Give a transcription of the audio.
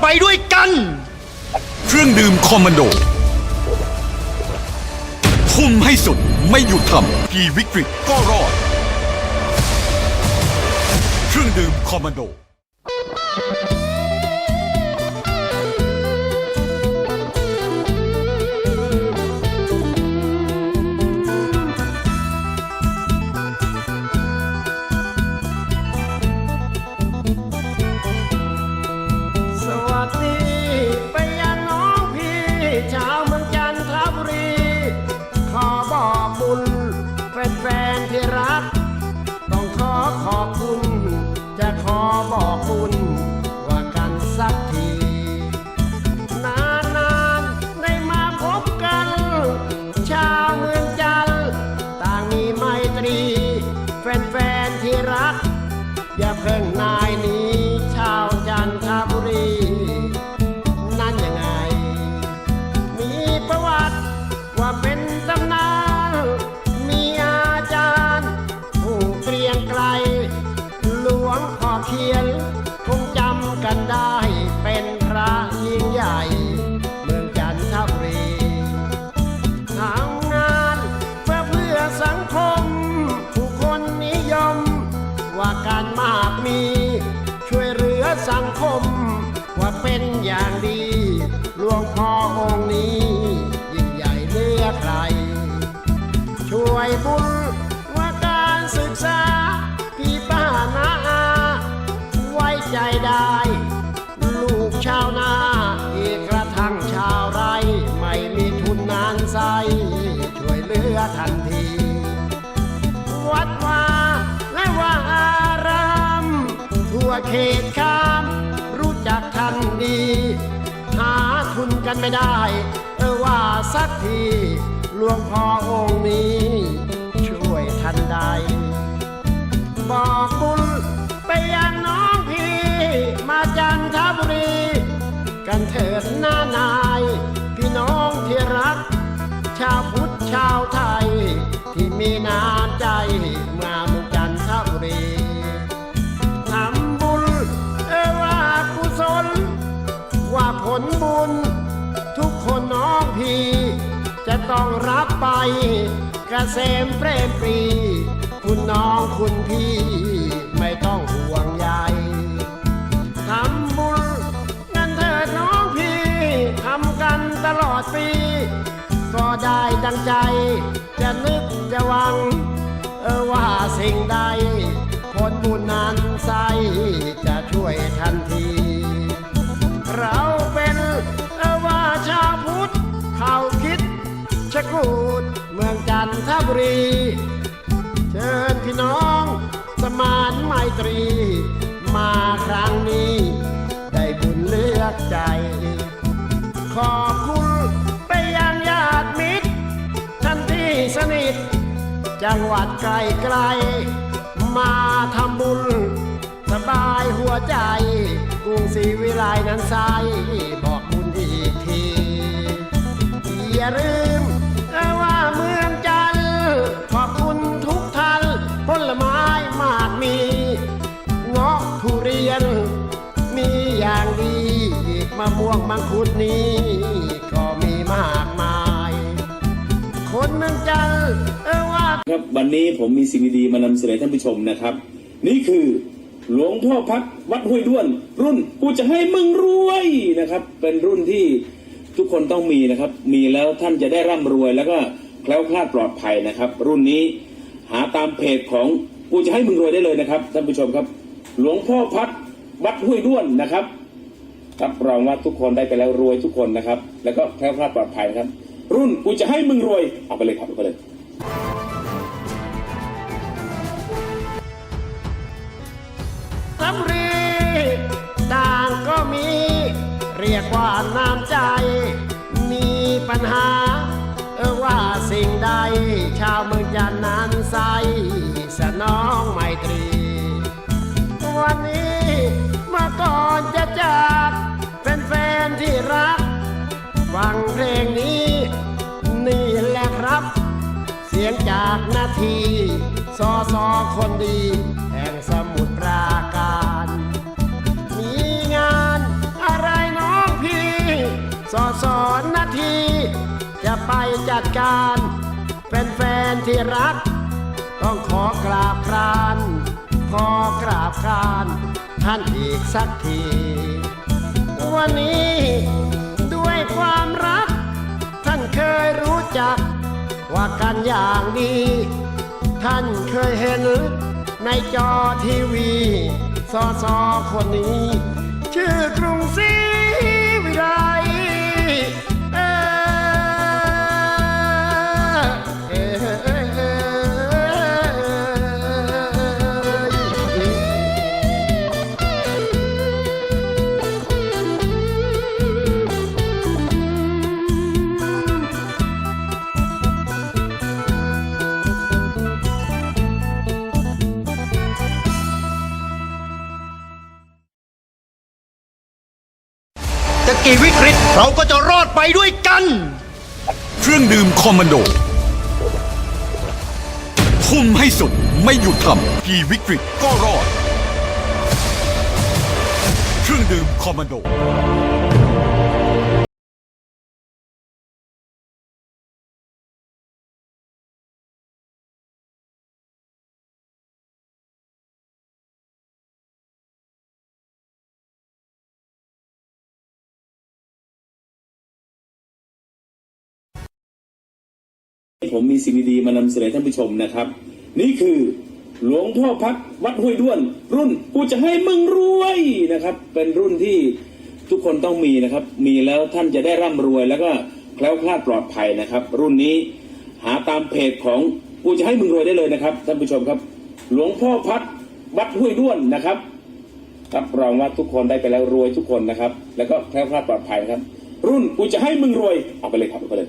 ไปด้วยกัน เครื่องดื่มคอมมานโด คุมให้สุดไม่หยุดทำกี่วิกฤตก็รอด เครื่องดื่มคอมมานโด รัก อย่าเพิ่งนายนี้ องค์นี้ ยิ่งใหญ่เลือใคร ช่วยบุญว่าการศึกษา พี่ป้านาอาไว้ใจได้ ลูกชาวนาอีกกระทั่งชาวไร่ไม่มีทุนนานใสช่วยเหลือทันที วัดวาและว่าอารามทั่วเขตคา นไม่ได้ เออว่าสักทีหลวงพ่อองค์นี้ ช่วยทันใด บอกบุญไปยังน้องพี่ มาจันทบุรี กันเถิดหน้านาย พี่น้องที่รัก ชาวพุทธชาวไทย ที่มีน้ำใจมา ต้องรับไปกระเกษมเปรมปรี คุณน้องคุณพี่ ไม่ต้องห่วงใยทำบุญกันเถิดน้องพี่ทำกันตลอดปี ก็ได้ดังใจ จะนึกจะหวัง เออว่าสิ่งใดะกูดเมืองจันทบุรี เชิญพี่น้องสมานไมตรี มาครั้งนี้ ได้บุญเลือกใจ ขอบคุณไปยังญาติมิตรท่านที่สนิท จังหวัดไกลไกล มาทำบุญ สบายหัวใจกรุงศรีวิไลนั้นใสบอกบุญอีกทีอย่าลืม มะม่วงมังคุดนี้ ก็มีมากมาย คนเมืองจันทร์เออว่า ครับวันนี้ผมมีสิ่งดีๆมานำเสนอท่านผู้ชมนะครับ นี่คือหลวงพ่อพัดวัดห้วยด้วน รุ่นกูจะให้มึงรวยนะครับ เป็นรุ่นที่ทุกคนต้องมีนะครับ มีแล้วท่านจะได้ร่ำรวยแล้วก็แคล้วคลาดปลอดภัยนะครับ รุ่นนี้หาตามเพจของกูจะให้มึงรวยได้เลยนะครับท่านผู้ชมครับ หลวงพ่อพัดวัดห้วยด้วนนะครับ รับรองว่าทุกคนได้ไปแล้วรวยทุกคนนะครับ แล้วก็แคล้วคลาดปลอดภัยนะครับ รุ่นกูจะให้มึงรวย เอาไปเลยครับเอาไปเลยสำรีต่างก็มี เรียกว่าน้ำใจ มีปัญหาว่าสิ่งใด ชาวเมืองจันนั้นใส จากนาทีสอสอคนดี แห่งสมุทรปราการ มีงานอะไรน้องพี่ซอสนาที จะไปจัดการเป็นแฟนๆที่รัก ต้องขอกราบคราน ขอกราบคราน ท่านอีกสักที วันนี้ด้วยความรัก ท่านเคยรู้จัก ว่ากันอย่างดีท่านเคยเห็น ในจอทีวีสอสอคนนี้ ชื่อกรุงศรี จะกี่วิกฤตเราก็จะรอดไปด้วยกัน เครื่องดื่มคอมมานโดทุ่มให้สุดไม่หยุดทำกี่วิกฤตก็รอด เครื่องดื่มคอมมานโด ผมมีสิ่งดีๆมานำเสนอท่านผู้ชมนะครับ นี่คือหลวงพ่อพักวัดห้วยด้วน รุ่นกูจะให้มึงรวยนะครับ เป็นรุ่นที่ทุกคนต้องมีนะครับ มีแล้วท่านจะได้ร่ำรวย แล้วก็แคล้วคลาดปลอดภัยนะครับ รุ่นนี้หาตามเพจของกูจะให้มึงรวยได้เลยนะครับท่านผู้ชมครับ หลวงพ่อพักวัดห้วยด้วนนะครับรับรองว่าทุกคนได้ไปแล้วรวยทุกคนนะครับ แล้วก็แคล้วคลาดปลอดภัยนะครับ รุ่นกูจะให้มึงรวยเอาไปเลยครับเอาไปเลย